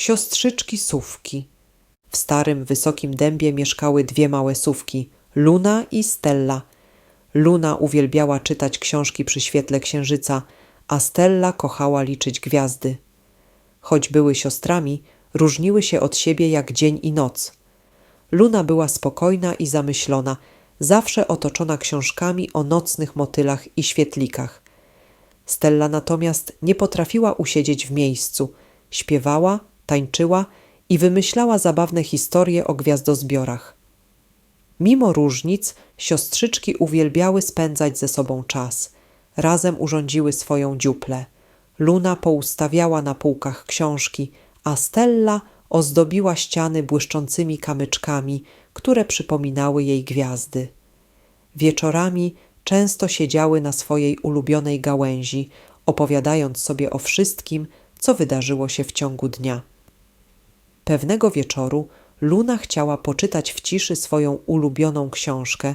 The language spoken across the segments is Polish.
Siostrzyczki Sówki. W starym, wysokim dębie mieszkały dwie małe sówki, Luna i Stella. Luna uwielbiała czytać książki przy świetle księżyca, a Stella kochała liczyć gwiazdy. Choć były siostrami, różniły się od siebie jak dzień i noc. Luna była spokojna i zamyślona, zawsze otoczona książkami o nocnych motylach i świetlikach. Stella natomiast nie potrafiła usiedzieć w miejscu. Śpiewała, tańczyła i wymyślała zabawne historie o gwiazdozbiorach. Mimo różnic, siostrzyczki uwielbiały spędzać ze sobą czas. Razem urządziły swoją dziuplę. Luna poustawiała na półkach książki, a Stella ozdobiła ściany błyszczącymi kamyczkami, które przypominały jej gwiazdy. Wieczorami często siedziały na swojej ulubionej gałęzi, opowiadając sobie o wszystkim, co wydarzyło się w ciągu dnia. Pewnego wieczoru Luna chciała poczytać w ciszy swoją ulubioną książkę,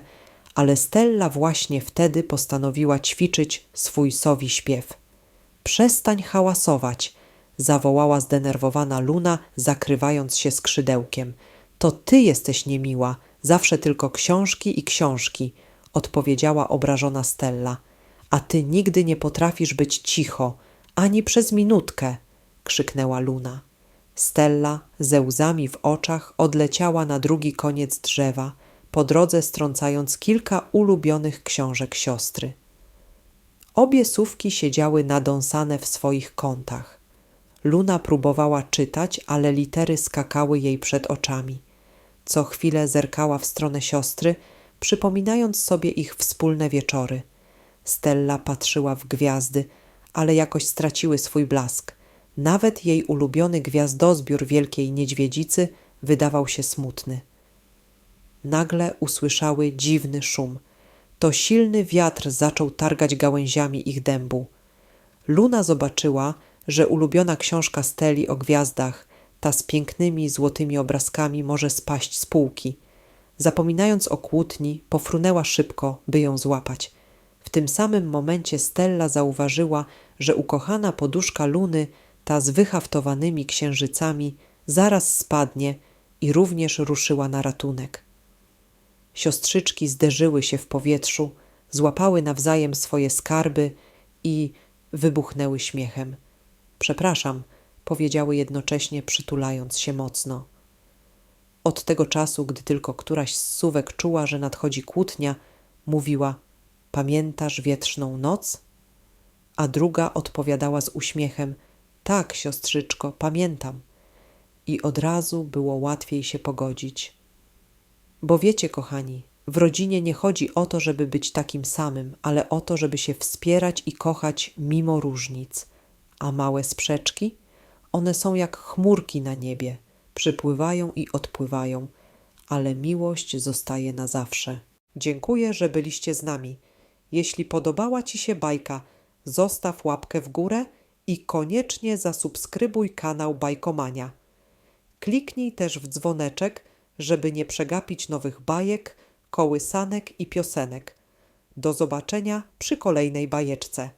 ale Stella właśnie wtedy postanowiła ćwiczyć swój sowi śpiew. Przestań hałasować, zawołała zdenerwowana Luna, zakrywając się skrzydełkiem. To ty jesteś niemiła, zawsze tylko książki i książki, odpowiedziała obrażona Stella. A ty nigdy nie potrafisz być cicho, ani przez minutkę, krzyknęła Luna. Stella ze łzami w oczach odleciała na drugi koniec drzewa, po drodze strącając kilka ulubionych książek siostry. Obie sówki siedziały nadąsane w swoich kątach. Luna próbowała czytać, ale litery skakały jej przed oczami. Co chwilę zerkała w stronę siostry, przypominając sobie ich wspólne wieczory. Stella patrzyła w gwiazdy, ale jakoś straciły swój blask. Nawet jej ulubiony gwiazdozbiór wielkiej niedźwiedzicy wydawał się smutny. Nagle usłyszały dziwny szum. To silny wiatr zaczął targać gałęziami ich dębu. Luna zobaczyła, że ulubiona książka Steli o gwiazdach, ta z pięknymi złotymi obrazkami, może spaść z półki. Zapominając o kłótni, pofrunęła szybko, by ją złapać. W tym samym momencie Stella zauważyła, że ukochana poduszka Luny, ta z wyhaftowanymi księżycami, zaraz spadnie i również ruszyła na ratunek. Siostrzyczki zderzyły się w powietrzu, złapały nawzajem swoje skarby i wybuchnęły śmiechem. Przepraszam, powiedziały jednocześnie, przytulając się mocno. Od tego czasu, gdy tylko któraś z suwek czuła, że nadchodzi kłótnia, mówiła: Pamiętasz wietrzną noc? A druga odpowiadała z uśmiechem: Tak, siostrzyczko, pamiętam. I od razu było łatwiej się pogodzić. Bo wiecie, kochani, w rodzinie nie chodzi o to, żeby być takim samym, ale o to, żeby się wspierać i kochać mimo różnic. A małe sprzeczki? One są jak chmurki na niebie, przypływają i odpływają, ale miłość zostaje na zawsze. Dziękuję, że byliście z nami. Jeśli podobała Ci się bajka, zostaw łapkę w górę i koniecznie zasubskrybuj kanał Bajkomania. Kliknij też w dzwoneczek, żeby nie przegapić nowych bajek, kołysanek i piosenek. Do zobaczenia przy kolejnej bajeczce.